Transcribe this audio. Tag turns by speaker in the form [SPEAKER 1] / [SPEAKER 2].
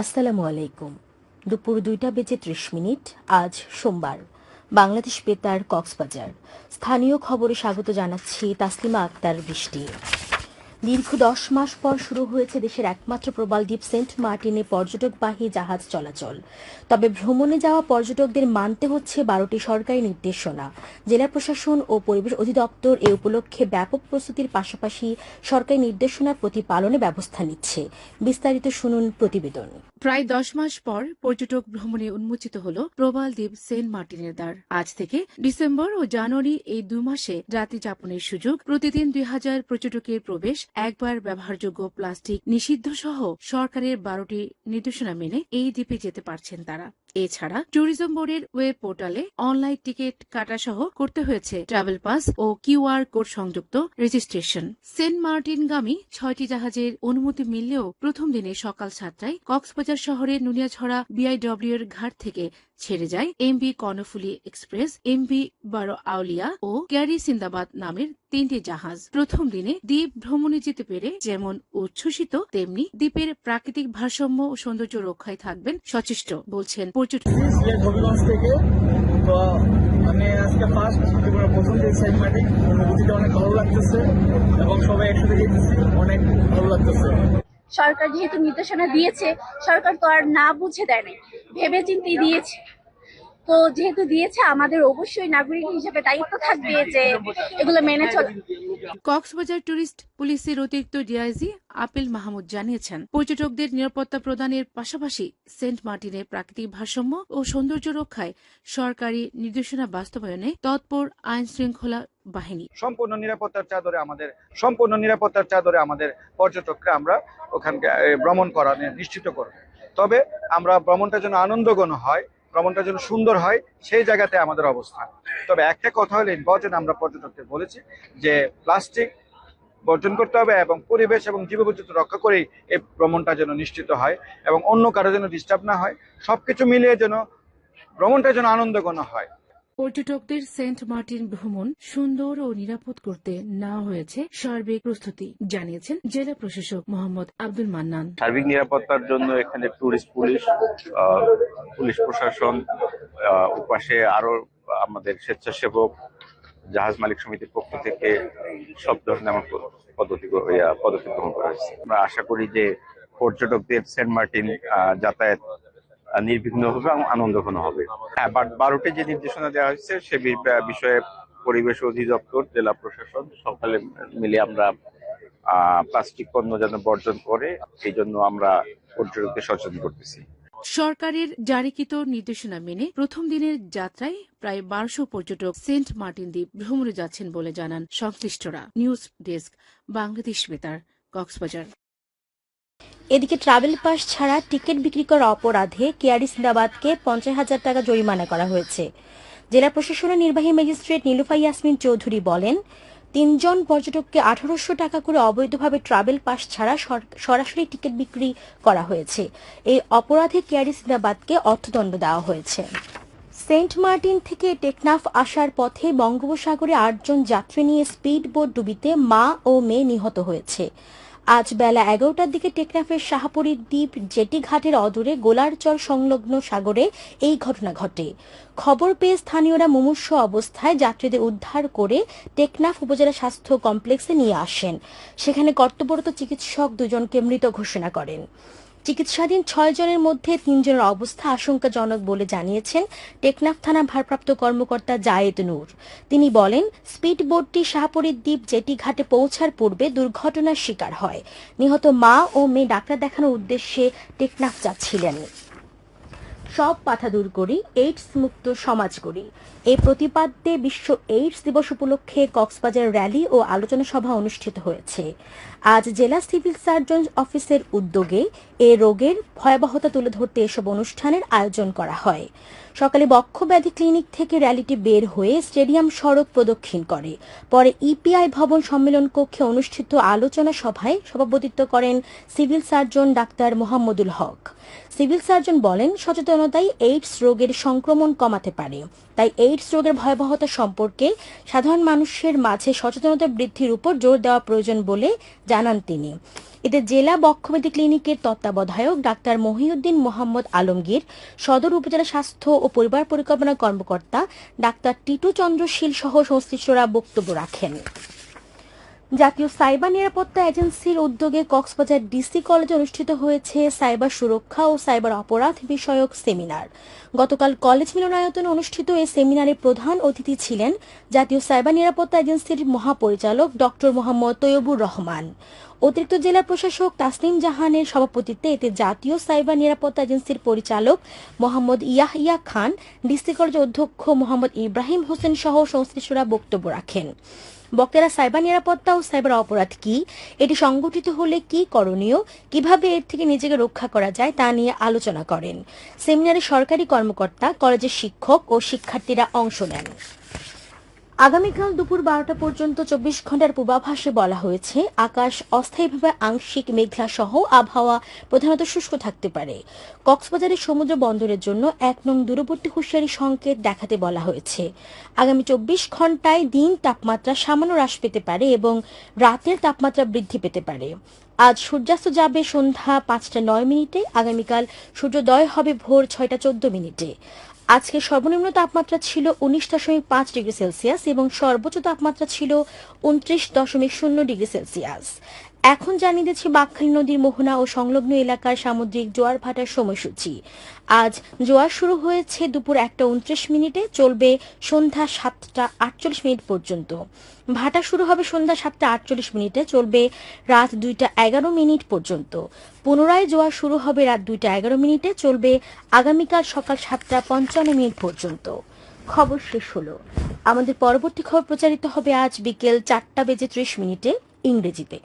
[SPEAKER 1] আসসালামু আলাইকুম। দুপুর দুইটা বেজে ত্রিশ মিনিট, আজ সোমবার। বাংলাদেশ বেতার কক্সবাজার। স্থানীয় খবরে স্বাগত জানাচ্ছি তাসলিমা আক্তার বৃষ্টি। দীর্ঘ দশ মাস পর শুরু হয়েছে দেশের একমাত্র প্রবাল দ্বীপ সেন্ট মার্টিনে পর্যটকবাহী জাহাজ চলাচল। তবে ভ্রমণে যাওয়া পর্যটকদের মানতে হচ্ছে বারোটি সরকারি নির্দেশনা। জেলা প্রশাসন ও পরিবেশ অধিদপ্তর এ উপলক্ষে ব্যাপক প্রস্তুতির পাশাপাশি সরকারি নির্দেশনার প্রতিপালনে ব্যবস্থা নিচ্ছে। বিস্তারিত শুনুন প্রতিবেদন।
[SPEAKER 2] প্রায় দশ মাস পর পর্যটক ভ্রমণে উন্মোচিত হল প্রবাল দ্বীপ সেন্ট মার্টিনের দ্বার। আজ থেকে ডিসেম্বর ও জানুয়ারি এই দু মাসে রাত্রি যাপনের সুযোগ প্রতিদিন দুই হাজার পর্যটকের প্রবেশ একবার ব্যবহারযোগ্য প্লাস্টিক নিষিদ্ধ সহ সরকারের বারোটি নির্দেশনা মেনে এই দ্বীপে যেতে পারছেন তারা। এছাড়া ট্যুরিজম বোর্ডের ওয়েব পোর্টালে অনলাইন টিকিট কাটা সহ করতে হয়েছে ট্রাভেল পাস ও কিউআর কোড সংযুক্ত রেজিস্ট্রেশন। সেন্ট মার্টিনগামী ছয়টি জাহাজের অনুমতি মিললেও প্রথম দিনে সকাল সাতটায় কক্সবাজার শহরের নুনিয়াছড়া বিআইডব্লিউ এর ঘাট থেকে ছেড়ে যায় এমবি কর্ণফুলী এক্সপ্রেস এমবি বারো আউলিয়া ও ক্যারি সিন্দাবাদ নামের তিনটি জাহাজ। প্রথম দিনে দ্বীপ ভ্রমণে যেতে পেরে যেমন উচ্ছ্বসিত, তেমনি দ্বীপের প্রাকৃতিক ভারসাম্য ও সৌন্দর্য রক্ষায় থাকবেন সচেষ্ট, বলছেন পর্যটক।
[SPEAKER 3] থেকে। আজকে অনেক ভালো লাগতেছে এবং সবাই একসাথে অনেক ভালো লাগতেছে।
[SPEAKER 4] সরকার যেহেতু নির্দেশনা দিয়েছে, সরকার তো আর না বুঝে দেয় নাই ভেবে চিন্তেই দিয়েছে। তো যেহেতু দিয়েছে, আমাদের অবশ্যই নাগরিক হিসেবে দায়িত্ব থাকবে যে এগুলো মেনে চলা
[SPEAKER 2] কক্সবাজার ট্যুরিস্ট পুলিশের অতিরিক্ত ডিআইজি আপিল মাহমুদ জানিয়েছেন, পর্যটকদের নিরাপত্তা প্রদানের পাশাপাশি সেন্ট মার্টিনের প্রাকৃতিক ভারসাম্য ও সৌন্দর্য রক্ষায় সরকারি নির্দেশনা বাস্তবায়নে তৎপর আইন শৃঙ্খলা বাহিনী।
[SPEAKER 5] সম্পূর্ণ নিরাপত্তার চাদরে আমাদের, সম্পূর্ণ নিরাপত্তার চাদরে আমাদের পর্যটককে আমরা ওখানকে ভ্রমণ করা নিশ্চিত করব। তবে আমরা ভ্রমণটা যেন আনন্দঘন হয়, ভ্রমণটা যেন সুন্দর হয়, সেই জায়গাতে আমাদের অবস্থান। তবে একটা কথা হলো ইম্পর্টেন্ট আমরা পর্যটকদের বলেছি যে প্লাস্টিক বর্জন করতে হবে এবং পরিবেশ এবং জীববৈচিত্র্য রক্ষা করেই এই ভ্রমণটা যেন নিশ্চিত হয় এবং অন্য কারও যেন ডিস্টার্ব না হয়। সবকিছু মিলিয়ে যেন ভ্রমণটা যেন আনন্দঘন হয়।
[SPEAKER 2] পর্যটকদের সেন্ট মার্টিন ভ্রমণ সুন্দর ও নিরাপদ করতে নেওয়া হয়েছে সার্বিক প্রস্তুতি, জানিয়েছেন জেলা প্রশাসক মোহাম্মদ আব্দুল মান্নান।
[SPEAKER 6] সার্বিক নিরাপত্তার জন্য এখানে টুরিস্ট পুলিশ পুলিশ প্রশাসন ওপাশে আরও আমাদের স্বেচ্ছাসেবক, জাহাজ মালিক সমিতির পক্ষ থেকে সব ধরনের পদ্ধতি পদক্ষেপ গ্রহণ করা হয়েছে। আমরা আশা করি যে পর্যটকদের সেন্ট মার্টিন যাতায়াত নির্বিঘ্ন হবে এবং আনন্দঘন হবে। হ্যাঁ বারোটি যে নির্দেশনা দেওয়া হয়েছে, সে বিষয়ে পরিবেশ অধিদপ্তর, জেলা প্রশাসন সকালে মিলে আমরা প্লাস্টিক পণ্য যেন বর্জন করে, এই জন্য আমরা পর্যটকদের সচেতন করতেছি।
[SPEAKER 2] সরকারের জারিকৃত নির্দেশনা মেনে প্রথম দিনের যাত্রায় প্রায় বারোশো পর্যটক সেন্ট মার্টিন দ্বীপ ভ্রমণে যাচ্ছেন বলে জানান সংশ্লিষ্টরা। নিউজ ডেস্ক, বাংলাদেশ বেতার, কক্সবাজার।
[SPEAKER 1] এদিকে ট্রাভেল পাস ছাড়া টিকিট বিক্রি করার অপরাধে কেয়ারি সিন্দাবাদকে পঞ্চাশ হাজার টাকা জরিমানা করা হয়েছে। জেলা প্রশাসনের নির্বাহী ম্যাজিস্ট্রেট নীলুফা ইয়াসমিন চৌধুরী বলেন, তিনজন পর্যটককে আঠারোশো টাকা করে অবৈধভাবে ট্রাভেল পাস ছাড়া সরাসরি টিকিট বিক্রি করা হয়েছে। এই অপরাধে কেয়ারি সিন্দাবাদকে অর্থদণ্ড দেওয়া হয়েছে। সেন্ট মার্টিন থেকে টেকনাফ আসার পথে বঙ্গোপসাগরে আটজন যাত্রী নিয়ে স্পিড বোট ডুবিতে মা ও মেয়ে নিহত হয়েছে। আজ বেলা এগারোটার দিকে টেকনাফের শাহপুরীর দ্বীপ জেটি ঘাটের অদূরে গোলারচর সংলগ্ন সাগরে এই ঘটনা ঘটে। খবর পেয়ে স্থানীয়রা মুমূর্ষ অবস্থায় যাত্রীদের উদ্ধার করে টেকনাফ উপজেলা স্বাস্থ্য কমপ্লেক্সে নিয়ে আসেন। সেখানে কর্তব্যরত চিকিৎসক দুজনকে মৃত ঘোষণা করেন। চিকিৎসাধীন ছয় জনের মধ্যে তিনজনের অবস্থা আশঙ্কাজনক বলে জানিয়েছেন টেকনাফ থানা ভারপ্রাপ্ত কর্মকর্তা জায়েদ নূর। তিনি বলেন স্পিড বোটটি শাহপুরীর দ্বীপ জেটি ঘাটে পৌঁছার পূর্বে দুর্ঘটনার শিকার হয়। নিহত মা ও মেয়ে ডাক্তার দেখানোর উদ্দেশ্যে টেকনাফ যাচ্ছিলেন। সব বাধা দূর করি এইডস মুক্ত সমাজ করি। এই প্রতিপাদ্যে বিশ্ব এইডস দিবস উপলক্ষে কক্সবাজার র্যালি ও আলোচনা সভা অনুষ্ঠিত হয়েছে। আজ জেলা সিভিল সার্জন অফিসের উদ্যোগে এ রোগের ভয়াবহতা তুলে ধরতে এসব অনুষ্ঠানের আয়োজন করা হয়। সকালে বক্ষব্যাধি ক্লিনিক থেকে র্যালিটি বের হয়ে স্টেডিয়াম সড়ক প্রদক্ষিণ করে। পরে ইপিআই ভবন সম্মেলন কক্ষে অনুষ্ঠিত আলোচনা সভায় সভাপতিত্ব করেন civil surgeon doctor Mohammadul Haque. Civil surgeon বলেন, সচেতনতাই এইডস রোগের সংক্রমণ কমাতে পারে। তাই এইডস রোগের ভয়াবহতা সম্পর্কে সাধারণ মানুষের মাঝে সচেতনতা বৃদ্ধির উপর জোর দেওয়া প্রয়োজন বলে জানান তিনি। এতে জেলা বক্ষব্যাধি ক্লিনিকের তত্ত্বাবধায়ক ডাক্তার মহিউদ্দিন মোহাম্মদ আলমগীর, সদর উপজেলা স্বাস্থ্য ও পরিবার পরিকল্পনা কর্মকর্তা ডাক্তার টিটু চন্দ্র শীল সহ সংশ্লিষ্টরা বক্তব্য রাখেন। জাতীয় সাইবার নিরাপত্তা এজেন্সির উদ্যোগে কক্সবাজার ডিসি কলেজে অনুষ্ঠিত হয়েছে সাইবার সুরক্ষা ও সাইবার অপরাধ বিষয়ক সেমিনার। গতকাল কলেজ মিলনায়তনে অনুষ্ঠিত এই সেমিনারে প্রধান অতিথি ছিলেন জাতীয় সাইবার নিরাপত্তা এজেন্সির মহাপরিচালক ডক্টর মোহাম্মদ তৈয়বুর রহমান। অতিরিক্ত জেলা প্রশাসক তাসনিম জাহানের সভাপতিত্বে এতে জাতীয় সাইবার নিরাপত্তা এজেন্সির পরিচালক মোহাম্মদ ইয়াহিয়া খান, ডিসি কলেজের অধ্যক্ষ মোহাম্মদ ইব্রাহিম হোসেন সহ সংশ্লিষ্টরা বক্তব্য রাখেন। বক্তারা সাইবার নিরাপত্তা ও সাইবার অপরাধ কি? এটি সংগঠিত হলে কি করণীয়? কীভাবে এর থেকে নিজেকে রক্ষা করা যায় তা নিয়ে আলোচনা করেন। সেমিনারে সরকারি কর্মকর্তা, কলেজের শিক্ষক ও শিক্ষার্থীরা অংশ নেন। আগামীকাল দুপুর বারোটা পর্যন্ত চব্বিশ ঘণ্টার পূর্বাভাসে বলা হয়েছে, আকাশ অস্থায়ীভাবে আংশিক মেঘলা সহ আবহাওয়া প্রধানত শুষ্ক থাকতে পারে। কক্সবাজারের সমুদ্র বন্দরের জন্য এক নং দূরবর্তী হুঁশিয়ারি সংকেত দেখাতে বলা হয়েছে। আগামী চব্বিশ ঘন্টায় দিন তাপমাত্রা সামান্য হ্রাস পেতে পারে এবং রাতের তাপমাত্রা বৃদ্ধি পেতে পারে। আজ সূর্যাস্ত যাবে সন্ধ্যা পাঁচটা নয় মিনিটে, আগামীকাল সূর্যোদয় হবে ভোর ছয়টা চোদ্দ মিনিটে। আজকে সর্বনিম্ন তাপমাত্রা ছিল উনিশ দশমিক পাঁচ ডিগ্রি সেলসিয়াস এবং সর্বোচ্চ তাপমাত্রা ছিল উনত্রিশ দশমিক শূন্য ডিগ্রি সেলসিয়াস। এখন জানিয়ে দিচ্ছি বাকখালী নদীর মোহনা ও সংলগ্ন এলাকার সামুদ্রিক জোয়ার ভাটার সময়সূচি। আজ জোয়ার শুরু হয়েছে দুপুর একটা উনত্রিশ মিনিটে, চলবে সন্ধ্যা সাতটা আটচল্লিশ মিনিট পর্যন্ত। ভাটা শুরু হবে সন্ধ্যা সাতটা আটচল্লিশ মিনিটে, চলবে রাত দুইটা এগারো মিনিট পর্যন্ত। পুনরায় জোয়ার শুরু হবে রাত দুইটা এগারো মিনিটে, চলবে আগামীকাল সকাল সাতটা পঞ্চান্ন মিনিট পর্যন্ত। খবর শেষ হলো। আমাদের পরবর্তী খবর প্রচারিত হবে আজ বিকেল চারটা বেজে ত্রিশ মিনিটে ইংরেজিতে।